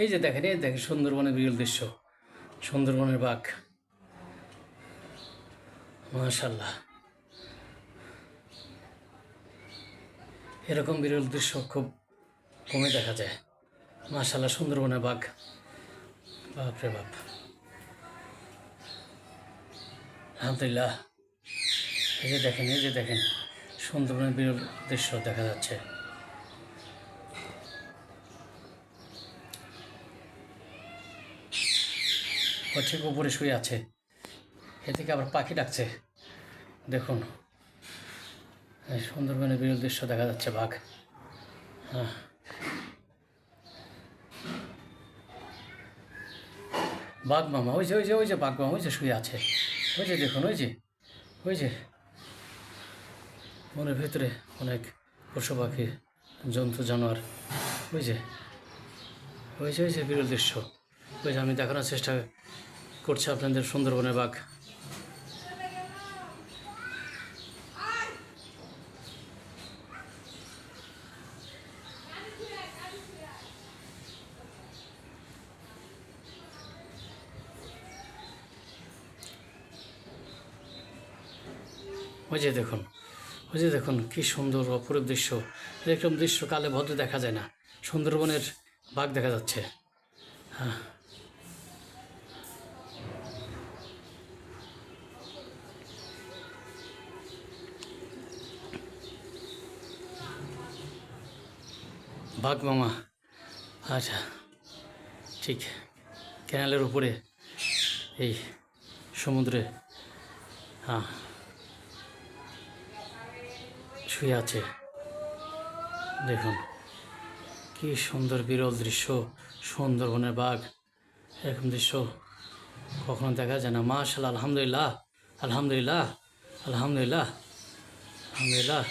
এই যে দেখেন, এই দেখেন সুন্দরবনের বিরল দৃশ্য। সুন্দরবনের বাঘ। মাশাল্লাহ এরকম বিরল দৃশ্য খুব কমে দেখা যায়। মাশাল্লাহ সুন্দরবনের বাঘ। বাপরে বাপ। আলহামদুলিল্লাহ। এই যে দেখেন, এই যে দেখেন, সুন্দরবনের বিরল দৃশ্য দেখা যাচ্ছে। ও ঠিক উপরে শুয়ে আছে। এদিকে আবার পাখি ডাকছে। দেখুন সুন্দরবনের বিরল দৃশ্য দেখা যাচ্ছে বাঘ। হ্যাঁ। বাঘ মামা, ওই যে ওই যে ওই যে বাঘ মামা, ওই যে শুয়ে আছে। ওই যে দেখুন, ওই যে ওই যে। মনের ভিতরে অনেক পশু পাখি, জন্তু, জানোয়ার, ওই যে ওই যে ওই যে বিরল দৃশ্য। ওই আমি দেখানোর চেষ্টা করছি আপনাদের সুন্দরবনের বাঘ। ওই যে দেখুন, ওই যে দেখুন, কি সুন্দর অপরূপ দৃশ্য। এরকম দৃশ্য কালে ভদ্র দেখা যায় না, সুন্দরবনের বাঘ দেখা যাচ্ছে। হ্যাঁ। বাঘ মামা। আচ্ছা ঠিক। ক্যানালের উপরে, এই সমুদ্রে হ্যাঁ। শুয়ে আছে। দেখুন, কি সুন্দর বিরল দৃশ্য, সুন্দরবনের বাঘ। এরকম দৃশ্য কখনো দেখা যায় না। মাশাল আলহামদুলিল্লাহ আলহামদুলিল্লাহ আলহামদুলিল্লাহ আলহামদুলিল্লাহ।